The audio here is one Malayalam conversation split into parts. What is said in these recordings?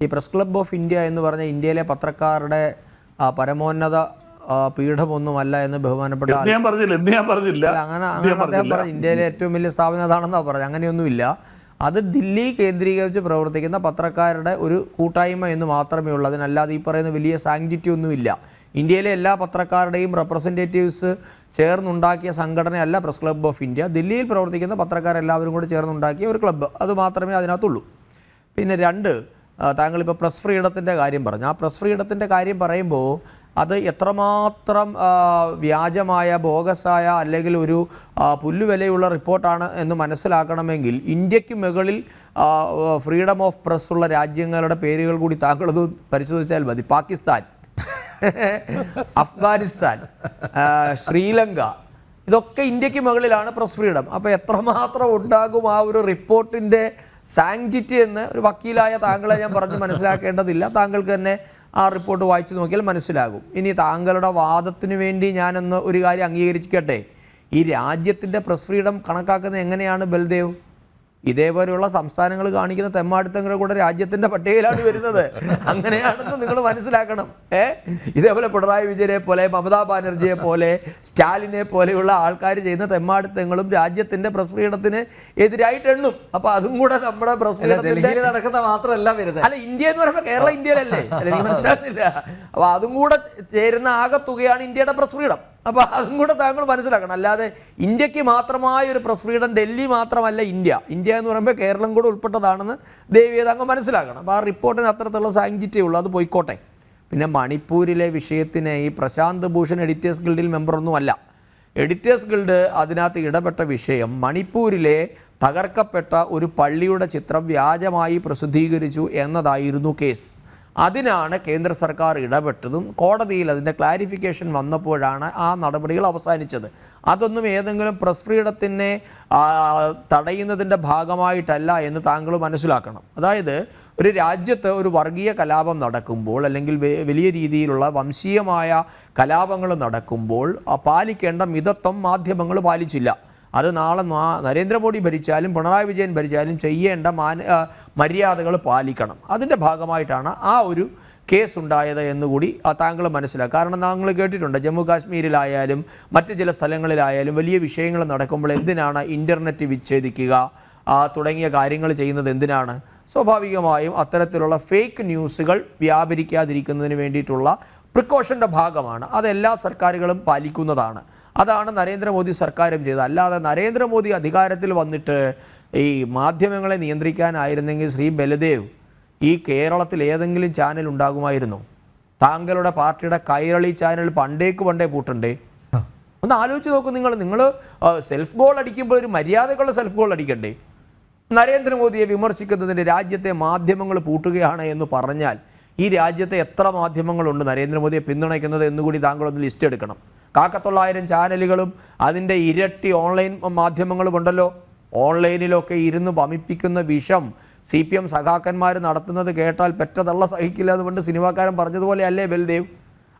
ഈ പ്രസ് ക്ലബ് ഓഫ് ഇന്ത്യ എന്ന് പറഞ്ഞ ഇന്ത്യയിലെ പത്രക്കാരുടെ പരമോന്നത പീഠമൊന്നുമല്ല എന്ന് ബഹുമാനപ്പെട്ട ഞാൻ പറഞ്ഞില്ല ഞാൻ പറഞ്ഞില്ല? അങ്ങനെ അങ്ങനെ അദ്ദേഹം പറഞ്ഞു ഇന്ത്യയിലെ ഏറ്റവും വലിയ സ്ഥാപനം അതാണെന്നാണ് പറഞ്ഞത്. അങ്ങനെയൊന്നുമില്ല. അത് ദില്ലി കേന്ദ്രീകരിച്ച് പ്രവർത്തിക്കുന്ന പത്രക്കാരുടെ ഒരു കൂട്ടായ്മ എന്ന് മാത്രമേ ഉള്ളൂ. അതിനല്ലാതെ ഈ പറയുന്ന വലിയ സാങ്ക്ടിറ്റി ഒന്നുമില്ല. ഇന്ത്യയിലെ എല്ലാ പത്രക്കാരുടെയും റെപ്രസെന്റേറ്റീവ്സ് ചേർന്നുണ്ടാക്കിയ സംഘടനയല്ല പ്രസ് ക്ലബ്ബ് ഓഫ് ഇന്ത്യ. ദില്ലിയിൽ പ്രവർത്തിക്കുന്ന പത്രക്കാരെല്ലാവരും കൂടി ചേർന്നുണ്ടാക്കിയ ഒരു ക്ലബ്ബ്. അത് മാത്രമേ അതിനകത്തുള്ളൂ. പിന്നെ രണ്ട് താങ്കളിപ്പോൾ പ്രസ് ഫ്രീഡത്തിന്റെ കാര്യം പറഞ്ഞു. ആ പ്രസ് ഫ്രീഡത്തിന്റെ കാര്യം പറയുമ്പോൾ അത് എത്രമാത്രം വ്യാജമായ ബോഗസായ അല്ലെങ്കിൽ ഒരു പുല്ലുവിലയുള്ള റിപ്പോർട്ടാണ് എന്ന് മനസ്സിലാക്കണമെങ്കിൽ ഇന്ത്യയ്ക്ക് മുകളിൽ ഫ്രീഡം ഓഫ് പ്രസ് ഉള്ള രാജ്യങ്ങളുടെ പേരുകൾ കൂടി താങ്കളത് പരിശോധിച്ചാൽ മതി. പാകിസ്ഥാൻ അഫ്ഗാനിസ്ഥാൻ ശ്രീലങ്ക ഇതൊക്കെ ഇന്ത്യയ്ക്ക് മുകളിലാണ് പ്രസ് ഫ്രീഡം. അപ്പോൾ എത്രമാത്രം ഉണ്ടാകും ആ ഒരു റിപ്പോർട്ടിന്റെ സാങ്ക്ടിറ്റി എന്ന് ഒരു വക്കീലായ താങ്കളെ ഞാൻ പറഞ്ഞ് മനസ്സിലാക്കേണ്ടതില്ല. താങ്കൾക്ക് തന്നെ ആ റിപ്പോർട്ട് വായിച്ചു നോക്കിയാൽ മനസ്സിലാകും. ഇനി താങ്കളുടെ വാദത്തിന് വേണ്ടി ഞാനൊന്ന് ഒരു കാര്യം അംഗീകരിക്കട്ടെ? ഈ രാജ്യത്തിന്റെ പ്രസ് ഫ്രീഡം കണക്കാക്കുന്നത് എങ്ങനെയാണ് ബൽദേവ്? ഇതേപോലെയുള്ള സംസ്ഥാനങ്ങൾ കാണിക്കുന്ന തെമ്മാടുത്തങ്ങളുടെ കൂടെ രാജ്യത്തിന്റെ പട്ടികയിലാണ് വരുന്നത്. അങ്ങനെയാണെന്ന് നിങ്ങൾ മനസ്സിലാക്കണം. ഏ? ഇതേപോലെ പിണറായി വിജയനെ പോലെ മമതാ ബാനർജിയെ പോലെ സ്റ്റാലിനെ പോലെയുള്ള ആൾക്കാർ ചെയ്യുന്ന തെമ്മാടുത്തങ്ങളും രാജ്യത്തിന്റെ പ്രസ് ഫ്രീഡത്തിന് എതിരായിട്ട് എണ്ണും. അപ്പൊ അതും കൂടെ നമ്മുടെ പ്രസ് നടക്കുന്ന മാത്രമല്ല വരുന്നത്. അല്ല ഇന്ത്യ എന്ന് പറയുമ്പോൾ കേരള ഇന്ത്യയിലല്ലേ? എനിക്ക് മനസ്സിലാകുന്നില്ല. അപ്പൊ അതും കൂടെ ചേരുന്ന ആകെ തുകയാണ് ഇന്ത്യയുടെ പ്രസ് ഫ്രീഡം അപ്പൊ അതും കൂടെ താങ്കൾ മനസ്സിലാക്കണം. അല്ലാതെ ഇന്ത്യയ്ക്ക് മാത്രമായ ഒരു പ്രസ് ഫ്രീഡം ഡൽഹി മാത്രമല്ല ഇന്ത്യ. ഇന്ത്യ എന്ന് പറയുമ്പോൾ കേരളം കൂടെ ഉൾപ്പെട്ടതാണെന്ന് ദേവിയെ താങ്കൾ മനസ്സിലാക്കണം. അപ്പോൾ ആ റിപ്പോർട്ടിന് അത്രത്തുള്ള സാങ്ക്ടിറ്റേ ഉള്ളൂ. അത് പോയിക്കോട്ടെ. പിന്നെ മണിപ്പൂരിലെ വിഷയത്തിന് ഈ പ്രശാന്ത് ഭൂഷൺ എഡിറ്റേഴ്സ് ഗിൽഡിൽ മെമ്പറൊന്നുമല്ല. എഡിറ്റേഴ്സ് ഗിൽഡ് അതിനകത്ത് ഇടപെട്ട വിഷയം മണിപ്പൂരിലെ തകർക്കപ്പെട്ട ഒരു പള്ളിയുടെ ചിത്രം വ്യാജമായി പ്രസിദ്ധീകരിച്ചു എന്നതായിരുന്നു കേസ്. അതിനാണ് കേന്ദ്ര സർക്കാർ ഇടപെട്ടതും കോടതിയിൽ അതിന്റെ ക്ലാരിഫിക്കേഷൻ വന്നപ്പോഴാണ് ആ നടപടികൾ അവസാനിച്ചത്. അതൊന്നും ഏതെങ്കിലും പ്രസ് ഫ്രീഡത്തിനെ തടയുന്നതിന്റെ ഭാഗമായിട്ടല്ല എന്ന് താങ്കൾ മനസ്സിലാക്കണം. അതായത് ഒരു രാജ്യത്ത് ഒരു വർഗീയ കലാപം നടക്കുമ്പോൾ അല്ലെങ്കിൽ വലിയ രീതിയിലുള്ള വംശീയമായ കലാപങ്ങൾ നടക്കുമ്പോൾ പാലിക്കേണ്ട മിതത്വം മാധ്യമങ്ങൾ പാലിച്ചില്ല. അത് നാളെ നരേന്ദ്രമോദി ഭരിച്ചാലും പിണറായി വിജയൻ ഭരിച്ചാലും ചെയ്യേണ്ട മാന മര്യാദകൾ പാലിക്കണം. അതിന്റെ ഭാഗമായിട്ടാണ് ആ ഒരു കേസ് ഉണ്ടായത് എന്നുകൂടി താങ്കൾ മനസ്സിലാക്കുക. കാരണം താങ്കൾ കേട്ടിട്ടുണ്ട് ജമ്മു കാശ്മീരിലായാലും മറ്റ് ചില സ്ഥലങ്ങളിലായാലും വലിയ വിഷയങ്ങൾ നടക്കുമ്പോൾ എന്തിനാണ് ഇന്റർനെറ്റ് വിച്ഛേദിക്കുക? തുടങ്ങിയ കാര്യങ്ങൾ ചെയ്യുന്നത് എന്തിനാണ്? സ്വാഭാവികമായും അത്തരത്തിലുള്ള ഫേക്ക് ന്യൂസുകൾ വ്യാപരിക്കാതിരിക്കുന്നതിന് വേണ്ടിയിട്ടുള്ള പ്രിക്കോഷന്റെ ഭാഗമാണ്. അതെല്ലാ സർക്കാരുകളും പാലിക്കുന്നതാണ്. അതാണ് നരേന്ദ്രമോദി സർക്കാരും ചെയ്തത്. അല്ലാതെ നരേന്ദ്രമോദി അധികാരത്തിൽ വന്നിട്ട് ഈ മാധ്യമങ്ങളെ നിയന്ത്രിക്കാനായിരുന്നെങ്കിൽ ശ്രീ ബലദേവ് ഈ കേരളത്തിൽ ഏതെങ്കിലും ചാനൽ ഉണ്ടാകുമായിരുന്നു. താങ്കളുടെ പാർട്ടിയുടെ കൈരളി ചാനൽ പണ്ടേക്ക് പണ്ടേ പൂട്ടണ്ടേ. ഒന്ന് ആലോചിച്ച് നോക്കൂ നിങ്ങൾ. നിങ്ങൾ സെൽഫ് ഗോൾ അടിക്കുമ്പോൾ ഒരു മര്യാദക്കുള്ള സെൽഫ് ഗോൾ അടിക്കണ്ടേ? നരേന്ദ്രമോദിയെ വിമർശിക്കുന്നതിന് രാജ്യത്തെ മാധ്യമങ്ങൾ പൂട്ടുകയാണ് എന്ന് പറഞ്ഞാൽ ഈ രാജ്യത്തെ എത്ര മാധ്യമങ്ങളുണ്ട് നരേന്ദ്രമോദിയെ പിന്തുണയ്ക്കുന്നത് എന്നുകൂടി താങ്കളൊന്ന് ലിസ്റ്റ് എടുക്കണം. കാക്കത്തൊള്ളായിരം ചാനലുകളും അതിന്റെ ഇരട്ടി ഓൺലൈൻ മാധ്യമങ്ങളും ഉണ്ടല്ലോ. ഓൺലൈനിലൊക്കെ ഇരുന്ന് വമിപ്പിക്കുന്ന വിഷം സി പി എം സഖാക്കന്മാർ നടത്തുന്നത് കേട്ടാൽ പെറ്റതള്ള സഹിക്കില്ല എന്ന് പറഞ്ഞ് സിനിമാക്കാരൻ പറഞ്ഞതുപോലെ അല്ലേ ബൽദേവ്?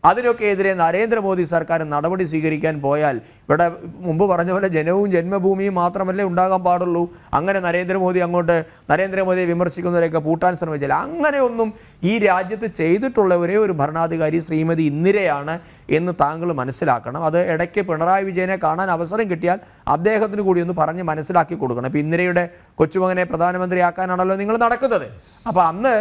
അതിനൊക്കെ എതിരെ നരേന്ദ്രമോദി സർക്കാർ നടപടി സ്വീകരിക്കാൻ പോയാൽ ഇവിടെ മുമ്പ് പറഞ്ഞ പോലെ ജനവും ജന്മഭൂമിയും മാത്രമല്ലേ ഉണ്ടാകാൻ പാടുള്ളൂ. അങ്ങനെ നരേന്ദ്രമോദി അങ്ങോട്ട് നരേന്ദ്രമോദിയെ വിമർശിക്കുന്നവരെയൊക്കെ പൂട്ടാൻ ശ്രമിച്ചാൽ അങ്ങനെയൊന്നും ഈ രാജ്യത്ത് ചെയ്തിട്ടുള്ള ഒരേ ഒരു ഭരണാധികാരി ശ്രീമതി ഇന്ദിരയാണ് എന്ന് താങ്കൾ മനസ്സിലാക്കണം. അത് ഇടയ്ക്ക് പിണറായി വിജയനെ കാണാൻ അവസരം കിട്ടിയാൽ അദ്ദേഹത്തിന് കൂടി ഒന്ന് പറഞ്ഞ് മനസ്സിലാക്കി കൊടുക്കണം. ഇപ്പം ഇന്ദിരയുടെ കൊച്ചുമകനെ പ്രധാനമന്ത്രിയാക്കാനാണല്ലോ നിങ്ങൾ നടക്കുന്നത്. അപ്പോൾ അന്ന്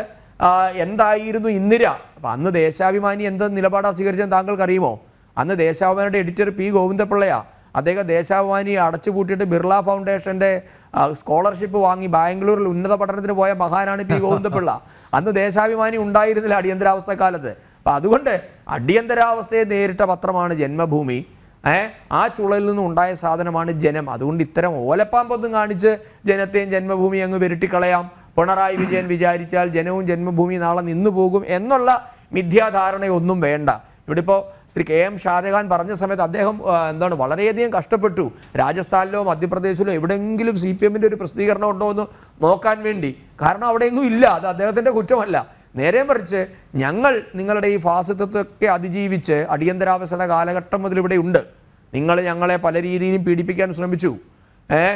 എന്തായിരുന്നു ഇന്ദിര? അപ്പം അന്ന് ദേശാഭിമാനി എന്ത് നിലപാടാണ് സ്വീകരിച്ചത് താങ്കൾക്കറിയുമോ? അന്ന് ദേശാഭിമാനിയുടെ എഡിറ്റർ പി ഗോവിന്ദപിള്ളയാ. അദ്ദേഹം ദേശാഭിമാനി അടച്ചുപൂട്ടിയിട്ട് ബിർള ഫൗണ്ടേഷന്റെ സ്കോളർഷിപ്പ് വാങ്ങി ബാംഗ്ലൂരിൽ ഉന്നത പഠനത്തിന് പോയ മഹാനാണ് പി ഗോവിന്ദപിള്ള. അന്ന് ദേശാഭിമാനി ഉണ്ടായിരുന്നില്ല അടിയന്തരാവസ്ഥ കാലത്ത് അപ്പം അതുകൊണ്ട് അടിയന്തരാവസ്ഥയെ നേരിട്ട പത്രമാണ് ജന്മഭൂമി. ആ ചുളയിൽ നിന്നും ഉണ്ടായ സാധനമാണ് ജനം. അതുകൊണ്ട് ഇത്തരം ഓലപ്പാമ്പൊന്നും കാണിച്ച് ജനത്തെയും ജന്മഭൂമി അങ്ങ് വിരട്ടിക്കളയാം. പിണറായി വിജയൻ വിചാരിച്ചാൽ ജനവും ജന്മഭൂമി നാളെ നിന്നു പോകും എന്നുള്ള മിഥ്യാധാരണയൊന്നും വേണ്ട. ഇവിടെ ഇപ്പോൾ ശ്രീ കെ എം ഷാജഹാൻ പറഞ്ഞ സമയത്ത് അദ്ദേഹം എന്താണ് വളരെയധികം കഷ്ടപ്പെട്ടു. രാജസ്ഥാനിലോ മധ്യപ്രദേശിലോ എവിടെയെങ്കിലും സി പി എമ്മിന്റെ ഒരു പ്രസിദ്ധീകരണം ഉണ്ടോ എന്ന് നോക്കാൻ വേണ്ടി. കാരണം അവിടെയൊന്നും ഇല്ല. അത് അദ്ദേഹത്തിന്റെ കുറ്റമല്ല. നേരെ മറിച്ച് ഞങ്ങൾ നിങ്ങളുടെ ഈ ഫാസിത്വത്തൊക്കെ അതിജീവിച്ച് അടിയന്തരാവസ്ഥയുടെ കാലഘട്ടം മുതൽ ഇവിടെ ഉണ്ട്. നിങ്ങൾ ഞങ്ങളെ പല രീതിയിലും പീഡിപ്പിക്കാൻ ശ്രമിച്ചു. ഏ?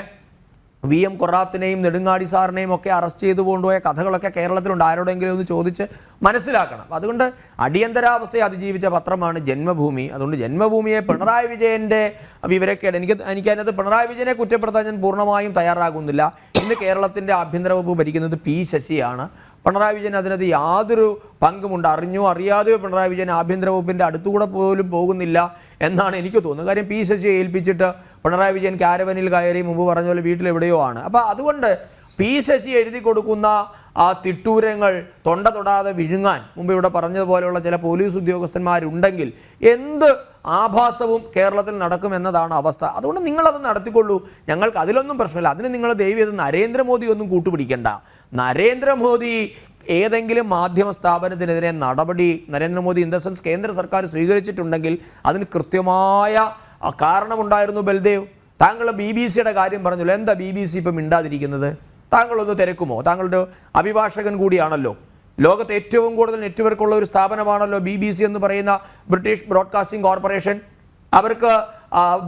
വി എം കൊറാത്തിനെയും നെടുങ്ങാടി സാറിനെയും ഒക്കെ അറസ്റ്റ് ചെയ്തു കൊണ്ടുപോയ കഥകളൊക്കെ കേരളത്തിലുണ്ട്. ആരോടെങ്കിലും ഒന്ന് ചോദിച്ച് മനസ്സിലാക്കണം. അതുകൊണ്ട് അടിയന്തരാവസ്ഥയെ അതിജീവിച്ച പത്രമാണ് ജന്മഭൂമി. അതുകൊണ്ട് ജന്മഭൂമിയെ പിണറായി വിജയന്റെ വിവരക്കേട്. എനിക്ക് എനിക്കതിനകത്ത് പിണറായി വിജയനെ കുറ്റപ്പെടുത്താൻ ഞാൻ പൂർണമായും തയ്യാറാകുന്നില്ല. ഇന്ന് കേരളത്തിന്റെ ആഭ്യന്തര വകുപ്പ് ഭരിക്കുന്നത് പി ശശിയാണ്. പിണറായി വിജയൻ അതിനകത്ത് യാതൊരു പങ്കുമുണ്ട് അറിഞ്ഞോ അറിയാതെയോ പിണറായി വിജയൻ ആഭ്യന്തര വകുപ്പിന്റെ അടുത്തുകൂടെ പോലും പോകുന്നില്ല എന്നാണ് എനിക്ക് തോന്നുന്നത്. കാര്യം പി ശശിയെ ഏൽപ്പിച്ചിട്ട് പിണറായി വിജയൻ കാരവനിൽ കയറി മുമ്പ് പറഞ്ഞ പോലെ വീട്ടിലെവിടെയോ ആണ്. അപ്പോൾ അതുകൊണ്ട് പി ശശി എഴുതി കൊടുക്കുന്ന ആ തിട്ടൂരങ്ങൾ തൊണ്ട തൊടാതെ വിഴുങ്ങാൻ മുമ്പ് ഇവിടെ പറഞ്ഞതുപോലെയുള്ള ചില പോലീസ് ഉദ്യോഗസ്ഥന്മാരുണ്ടെങ്കിൽ എന്ത് ആഭാസവും കേരളത്തിൽ നടക്കുമെന്നതാണ് അവസ്ഥ. അതുകൊണ്ട് നിങ്ങളത് നടത്തിക്കൊള്ളൂ. ഞങ്ങൾക്ക് അതിലൊന്നും പ്രശ്നമില്ല. അതിന് നിങ്ങൾ ദൈവം ഇത് നരേന്ദ്രമോദി ഒന്നും കൂട്ടുപിടിക്കണ്ട. നരേന്ദ്രമോദി ഏതെങ്കിലും മാധ്യമ സ്ഥാപനത്തിനെതിരെ നടപടി നരേന്ദ്രമോദി ഇൻ ദ സെൻസ് കേന്ദ്ര സർക്കാർ സ്വീകരിച്ചിട്ടുണ്ടെങ്കിൽ അതിന് കൃത്യമായ കാരണമുണ്ടായിരുന്നു ബൽദേവ്. താങ്കൾ ബി ബി സിയുടെ കാര്യം പറഞ്ഞല്ലോ. എന്താ ബി ബി സി ഇപ്പം മിണ്ടാതിരിക്കുന്നത്? താങ്കളൊന്ന് തിരക്കുമോ? താങ്കളുടെ അഭിഭാഷകൻ കൂടിയാണല്ലോ. ലോകത്ത് ഏറ്റവും കൂടുതൽ നെറ്റ്വർക്ക് ഉള്ള ഒരു സ്ഥാപനമാണല്ലോ ബി ബി സി എന്ന് പറയുന്ന ബ്രിട്ടീഷ് ബ്രോഡ്കാസ്റ്റിംഗ് കോർപ്പറേഷൻ. അവർക്ക്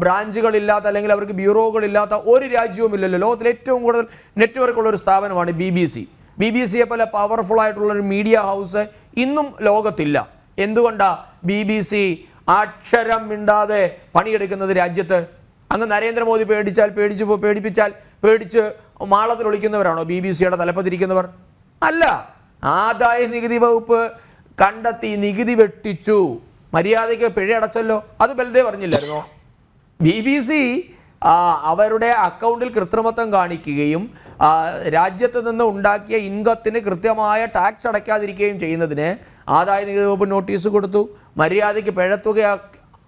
ബ്രാഞ്ചുകളില്ലാത്ത അല്ലെങ്കിൽ അവർക്ക് ബ്യൂറോകളില്ലാത്ത ഒരു രാജ്യവുമില്ലല്ലോ ലോകത്തിൽ ഏറ്റവും കൂടുതൽ നെറ്റ്വർക്ക് ഉള്ള ഒരു സ്ഥാപനമാണ് B B C. B B സിയെ പോലെ പവർഫുൾ ആയിട്ടുള്ള ഒരു മീഡിയ ഹൗസ് ഇന്നും ലോകത്തില്ല. എന്തുകൊണ്ടാണ് ബി ബി സി അക്ഷരം മിണ്ടാതെ പണിയെടുക്കുന്നത് രാജ്യത്ത്? അങ്ങ് നരേന്ദ്രമോദി പേടിച്ചാൽ പേടിച്ച് പേടിപ്പിച്ചാൽ പേടിച്ച് മാളത്തിൽ ഒളിക്കുന്നവരാണോ? ബി ബി സിയുടെ തലപ്പത്തിരിക്കുന്നവർ? അല്ല. ആദായ നികുതി വകുപ്പ് കണ്ടെത്തി നികുതി വെട്ടിച്ചു. മര്യാദയ്ക്ക് പിഴ അടച്ചല്ലോ. അത് ബൽദേവ് പറഞ്ഞില്ലായിരുന്നോ? ബി ബി സി അവരുടെ അക്കൗണ്ടിൽ കൃത്രിമത്വം കാണിക്കുകയും രാജ്യത്ത് നിന്ന് ഉണ്ടാക്കിയ ഇൻകത്തിന് കൃത്യമായ ടാക്സ് അടയ്ക്കാതിരിക്കുകയും ചെയ്യുന്നതിന് ആദായ നികുതി വകുപ്പ് നോട്ടീസ് കൊടുത്തു. മര്യാദയ്ക്ക് പിഴത്തുക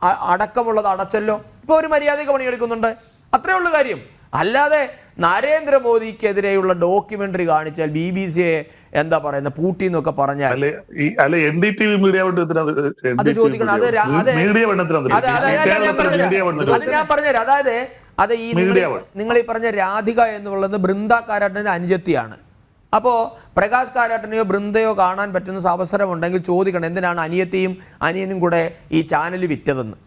അടക്കമുള്ളത് അടച്ചല്ലോ. ഇപ്പോൾ ഒരു മര്യാദയ്ക്ക് പണിയെടുക്കുന്നുണ്ട്. അത്രേ കാര്യം. അല്ലാതെ നരേന്ദ്രമോദിക്കെതിരെയുള്ള ഡോക്യുമെന്ററി കാണിച്ചാൽ ബി ബി സിയെ എന്താ പറയുന്നത്? പൂട്ടി എന്നൊക്കെ പറഞ്ഞാൽ അത് ചോദിക്കണം. അത് അത്. ഞാൻ പറഞ്ഞത് പറഞ്ഞുതരാം. അതായത് അത് ഈ നിങ്ങൾ ഈ- വൺ. നിങ്ങൾ ഈ പറഞ്ഞ രാധിക എന്നുള്ളത് ബൃന്ദ കാരാട്ടിന്റെ അനുജത്തിയാണ്. അപ്പോൾ പ്രകാശ് കാരാട്ടിനെയോ ബൃന്ദയോ കാണാൻ പറ്റുന്ന അവസരമുണ്ടെങ്കിൽ ചോദിക്കണം എന്തിനാണ് അനിയത്തെയും അനിയനും കൂടെ ഈ ചാനൽ വിറ്റതെന്ന്.